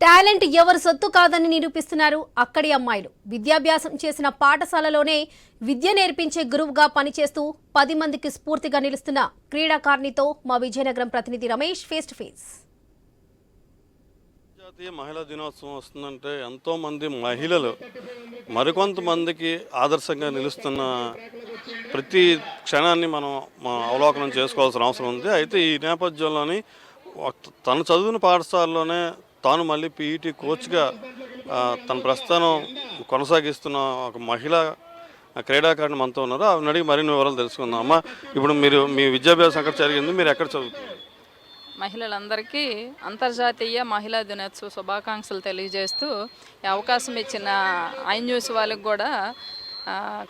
Talent ఎవరి సొత్తు కాదని నిరూపిస్తున్నారు అక్కడి అమ్మాయిలు. విద్యాభ్యాసం చేసిన పాఠశాలలోనే విద్య నేర్పించే గురువుగా పనిచేస్తూ పది మందికి స్ఫూర్తిగా నిలుస్తున్న క్రీడాకారిణితో మా విజయనగరం ప్రతినిధి రమేష్ ఫేస్ టు ఫేస్ జాతీయ మహిళా దినోత్సవం వస్తుందంటే ఎంతోమంది మహిళలు మరికొంతమందికి ఆదర్శంగా నిలుస్తున్న ప్రతి క్షణాన్ని మనం అవలోకనం చేసుకోవాల్సిన అవసరం ఉంది. అయితే ఈ నేపథ్యంలోని తను చదివిన పాఠశాలలోనే తాను మళ్ళీ పీఈటీ కోచ్గా తన ప్రస్థానం కొనసాగిస్తున్న ఒక మహిళ క్రీడాకారిణి మనతో ఉన్నారు. ఆవిడని అడిగి మరిన్ని వివరాలు తెలుసుకుందాం. అమ్మ ఇప్పుడు మీరు మీ విద్యాభ్యాసం ఎక్కడ జరిగింది? మీరు ఎక్కడ చదువుతున్నారు? మహిళలందరికీ అంతర్జాతీయ మహిళా దినోత్సవ శుభాకాంక్షలు తెలియజేస్తూ ఈ అవకాశం ఇచ్చిన ఐ న్యూస్ వాళ్ళకి కూడా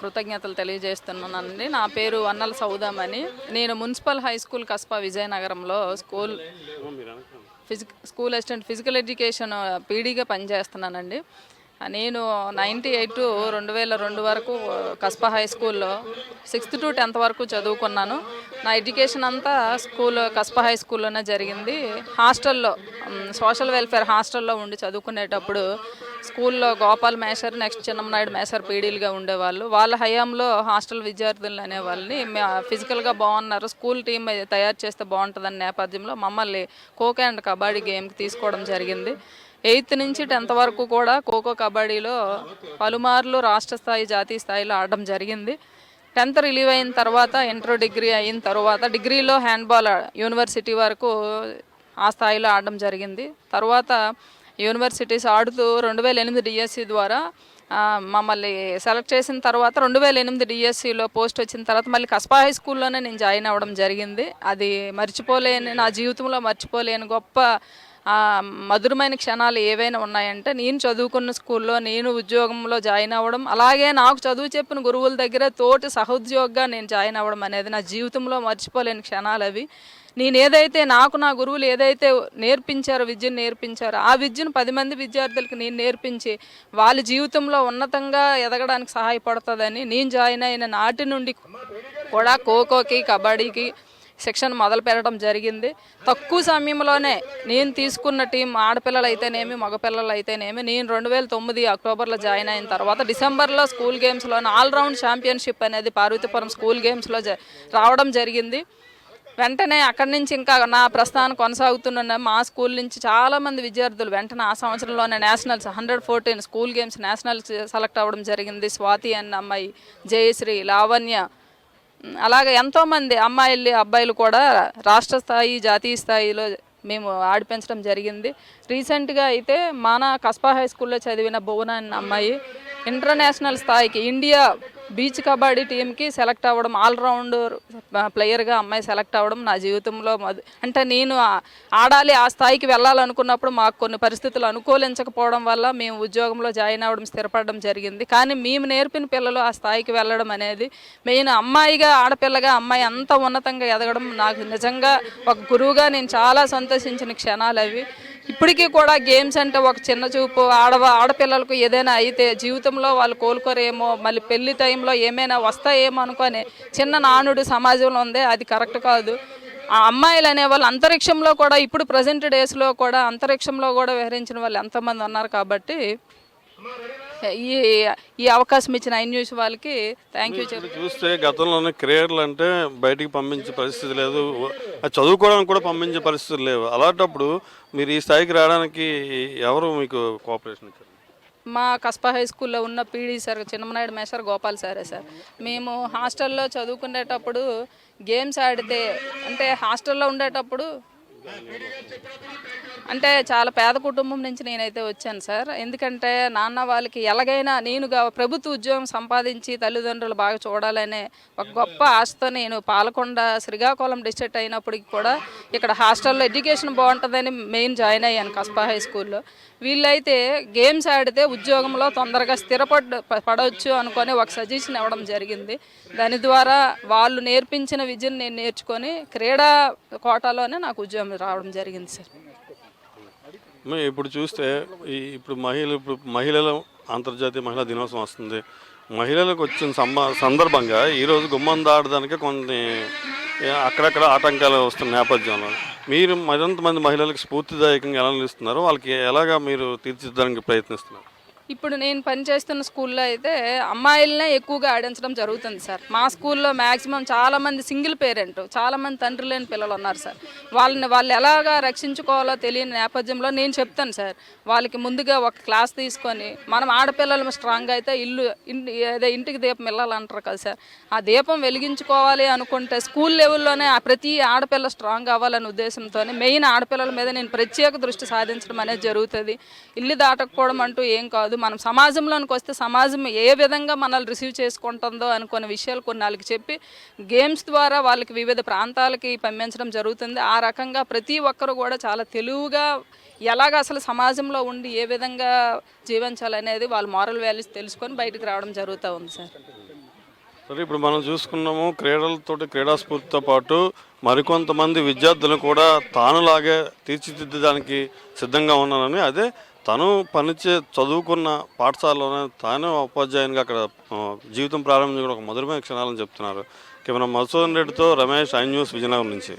కృతజ్ఞతలు తెలియజేస్తున్నానండి. నా పేరు అన్నల సౌదామని నేను మున్సిపల్ హై స్కూల్ కస్పా విజయనగరంలో school physic school assistant physical education పీడీగా పనిచేస్తున్నానండి. నేను నైంటీ ఎయిట్ టు రెండు వేల రెండు వరకు కస్పా హై స్కూల్లో సిక్స్త్ టు టెన్త్ వరకు చదువుకున్నాను. నా ఎడ్యుకేషన్ అంతా స్కూల్ కస్పా హై స్కూల్లోనే జరిగింది. హాస్టల్లో సోషల్ వెల్ఫేర్ హాస్టల్లో ఉండి చదువుకునేటప్పుడు స్కూల్లో గోపాల్ మేషర్ నెక్స్ట్ చిన్నమనాయుడు మేషర్ పీడీలుగా ఉండేవాళ్ళు. వాళ్ళ హయాంలో హాస్టల్ విద్యార్థులు అనేవాళ్ళని ఫిజికల్గా బాగున్నారు. స్కూల్ టీం తయారు చేస్తే బాగుంటుందన్న నేపథ్యంలో మమ్మల్ని ఖోఖో అండ్ కబడ్డీ గేమ్కి తీసుకోవడం జరిగింది. ఎయిత్ నుంచి టెన్త్ వరకు కూడా ఖోఖో కబడ్డీలో పలుమార్లు రాష్ట్ర స్థాయి జాతీయ స్థాయిలో ఆడడం జరిగింది. టెన్త్ రిలీవ్ అయిన తర్వాత ఇంటర్ డిగ్రీ అయిన తర్వాత డిగ్రీలో హ్యాండ్బాల్ యూనివర్సిటీ వరకు ఆ స్థాయిలో ఆడడం జరిగింది. తర్వాత యూనివర్సిటీస్ ఆడుతూ రెండు వేల ఎనిమిది డిఎస్సి ద్వారా మమ్మల్ని సెలెక్ట్ చేసిన తర్వాత రెండు వేల ఎనిమిది డిఎస్సిలో పోస్ట్ వచ్చిన తర్వాత మళ్ళీ కస్పా హై స్కూల్లోనే నేను జాయిన్ అవ్వడం జరిగింది. అది మర్చిపోలేని నా జీవితంలో మర్చిపోలేని గొప్ప మధురమైన క్షణాలు ఏవైనా ఉన్నాయంటే నేను చదువుకున్న స్కూల్లో నేను ఉద్యోగంలో జాయిన్ అవ్వడం అలాగే నాకు చదువు చెప్పిన గురువుల దగ్గర తోటి సహోద్యోగిగా నేను జాయిన్ అవ్వడం అనేది నా జీవితంలో మర్చిపోలేని క్షణాలు అవి. నేను ఏదైతే నాకు నా గురువులు ఏదైతే నేర్పించారో విద్యను నేర్పించారో ఆ విద్యను పది మంది విద్యార్థులకు నేను నేర్పించి వాళ్ళ జీవితంలో ఉన్నతంగా ఎదగడానికి సహాయపడుతుందని నేను జాయిన్ అయిన నాటి నుండి కూడా ఖోఖోకి కబడ్డీకి శిక్షణ మొదలు పెట్టడం జరిగింది. తక్కువ సమయంలోనే నేను తీసుకున్న టీం ఆడపిల్లలు అయితేనేమి మగపిల్లలు అయితేనేమి నేను రెండు వేల తొమ్మిది అక్టోబర్లో జాయిన్ అయిన తర్వాత డిసెంబర్లో స్కూల్ గేమ్స్లో ఆల్రౌండ్ ఛాంపియన్షిప్ అనేది పార్వతీపురం స్కూల్ గేమ్స్లో జ- రావడం జరిగింది. వెంటనే అక్కడి నుంచి ఇంకా నా ప్రస్థానం కొనసాగుతున్న మా స్కూల్ నుంచి చాలా మంది విద్యార్థులు వెంటనే ఆ సంవత్సరంలోనే nationals hundred fourteen school games nationals select అవ్వడం జరిగింది. స్వాతి అన్న అమ్మాయి జయశ్రీ లావణ్య అలాగే ఎంతోమంది అమ్మాయిలు అబ్బాయిలు కూడా రాష్ట్ర స్థాయి జాతీయ స్థాయిలో మేము ఆడిపించడం జరిగింది. రీసెంట్గా అయితే మన కస్పా హై స్కూల్లో చదివిన భువన అమ్మాయి ఇంటర్నేషనల్ స్థాయికి ఇండియా బీచ్ కబడ్డీ టీంకి సెలెక్ట్ అవ్వడం ఆల్రౌండర్ ప్లేయర్గా అమ్మాయి సెలెక్ట్ అవ్వడం నా జీవితంలో మధు అంటే నేను ఆడాలి ఆ స్థాయికి వెళ్ళాలనుకున్నప్పుడు మాకు కొన్ని పరిస్థితులు అనుకూలించకపోవడం వల్ల మేము ఉద్యోగంలో జాయిన్ అవ్వడం స్థిరపడడం జరిగింది. కానీ మేము నేర్పిన పిల్లలు ఆ స్థాయికి వెళ్ళడం అనేది మెయిన్ అమ్మాయిగా ఆడపిల్లగా అమ్మాయి అంత ఉన్నతంగా ఎదగడం నాకు నిజంగా ఒక గురువుగా నేను చాలా సంతోషించిన క్షణాలు అవి. ఇప్పటికీ కూడా గేమ్స్ అంటే ఒక చిన్న చూపు ఆడవ ఆడపిల్లలకు ఏదైనా అయితే జీవితంలో వాళ్ళు కోలుకోరేమో మళ్ళీ పెళ్ళి టైంలో ఏమైనా వస్తాయేమో అనుకొని చిన్న నానుడు సమాజంలో ఉంది అది కరెక్ట్ కాదు. ఆ అమ్మాయిలు అనేవాళ్ళు అంతరిక్షంలో కూడా ఇప్పుడు ప్రజెంట్ డేస్లో కూడా అంతరిక్షంలో కూడా విహరించిన వాళ్ళు ఎంతమంది ఉన్నారు కాబట్టి ఈ ఈ అవకాశం ఇచ్చిన ఐ న్యూస్ వాళ్ళకి థ్యాంక్ యూ చూస్తే గతంలోనే క్రీడలు అంటే బయటికి పంపించే పరిస్థితి లేదు. అది చదువుకోవడానికి కూడా పంపించే పరిస్థితులు లేవు. అలాంటప్పుడు మీరు ఈ స్థాయికి రావడానికి ఎవరు మీకు కోఆపరేషన్ ఇచ్చారు? మా కస్పా హై స్కూల్లో ఉన్న పీడీ సార్ చిన్నమనాయుడు మేషర్ గోపాల్ సారే సార్. మేము హాస్టల్లో చదువుకునేటప్పుడు గేమ్స్ ఆడితే అంటే హాస్టల్లో ఉండేటప్పుడు అంటే చాలా పేద కుటుంబం నుంచి నేనైతే వచ్చాను సార్. ఎందుకంటే నాన్న వాళ్ళకి ఎలాగైనా నేను ప్రభుత్వ ఉద్యోగం సంపాదించి తల్లిదండ్రులు బాగా చూడాలనే ఒక గొప్ప ఆశతో నేను పాలకొండ శ్రీకాకుళం డిస్ట్రిక్ట్ అయినప్పటికి కూడా ఇక్కడ హాస్టల్లో ఎడ్యుకేషన్ బాగుంటుందని మెయిన్ జాయిన్ అయ్యాను కస్పా హై స్కూల్లో. వీళ్ళైతే గేమ్స్ ఆడితే ఉద్యోగంలో తొందరగా స్థిరపడ పడవచ్చు అనుకొని ఒక సజెషన్ ఇవ్వడం జరిగింది. దాని ద్వారా వాళ్ళు నేర్పించిన విద్యను నేను నేర్చుకొని క్రీడా కోటాలోనే నాకు ఉద్యోగం రావడం జరిగింది సార్. ఇప్పుడు చూస్తే ఈ ఇప్పుడు మహిళలు ఇప్పుడు మహిళల అంతర్జాతీయ మహిళా దినోత్సవం వస్తుంది. మహిళలకు వచ్చిన సందర్భంగా ఈరోజు గుమ్మం దాడడానికి కొన్ని అక్కడక్కడ ఆటంకాలు వస్తున్న నేపథ్యంలో. మీరు మరింత మంది మహిళలకు స్ఫూర్తిదాయకంగా ఎలా నిలుస్తున్నారు? వాళ్ళకి ఎలాగా మీరు తీర్చిదిద్దడానికి ప్రయత్నిస్తున్నారు? ఇప్పుడు నేను పనిచేస్తున్న స్కూల్లో అయితే అమ్మాయిలనే ఎక్కువగా ఆడించడం జరుగుతుంది సార్. మా స్కూల్లో మ్యాక్సిమం చాలామంది సింగిల్ పేరెంట్ చాలామంది తండ్రి లేని పిల్లలు ఉన్నారు సార్. వాళ్ళని వాళ్ళు ఎలాగా రక్షించుకోవాలో తెలియని నేపథ్యంలో నేను చెప్తాను సార్. వాళ్ళకి ముందుగా ఒక క్లాస్ తీసుకొని మనం ఆడపిల్లలు స్ట్రాంగ్ అయితే ఇల్లు ఇంటి అదే ఇంటికి దీపం వెళ్ళాలంటారు కదా సార్. ఆ దీపం వెలిగించుకోవాలి అనుకుంటే స్కూల్ లెవెల్లోనే ఆ ప్రతి ఆడపిల్ల స్ట్రాంగ్ అవ్వాలనే ఉద్దేశంతోనే మెయిన్ ఆడపిల్లల మీద నేను ప్రత్యేక దృష్టి సాధించడం అనేది జరుగుతుంది. ఇల్లు దాటకపోవడం అంటూ ఏం కాదు. మనం సమాజంలోనికి వస్తే సమాజం ఏ విధంగా మనల్ని రిసీవ్ చేసుకుంటుందో అనుకునే విషయాలు కొన్ని వాళ్ళకి చెప్పి గేమ్స్ ద్వారా వాళ్ళకి వివిధ ప్రాంతాలకి పంపించడం జరుగుతుంది. ఆ రకంగా ప్రతి ఒక్కరు కూడా చాలా తెలివిగా ఎలాగ అసలు సమాజంలో ఉండి ఏ విధంగా జీవించాలనేది వాళ్ళ మారల్ వాల్యూస్ తెలుసుకొని బయటకు రావడం జరుగుతూ ఉంది సార్. సరే ఇప్పుడు మనం చూసుకున్నాము క్రీడలతోటి క్రీడాస్ఫూర్తితో పాటు మరికొంతమంది విద్యార్థులను కూడా తానులాగే తీర్చిదిద్దడానికి సిద్ధంగా ఉన్నానని అదే తను పనిచే చదువుకున్న పాఠశాలలోనే తానే ఉపాధ్యాయునిగా అక్కడ జీవితం ప్రారంభించడం ఒక మధురమైన క్షణాలని చెప్తున్నారు. కెమెరా మధుసూదన్ రెడ్డితో రమేష్ ఐ న్యూస్ విజయనగరం నుంచి.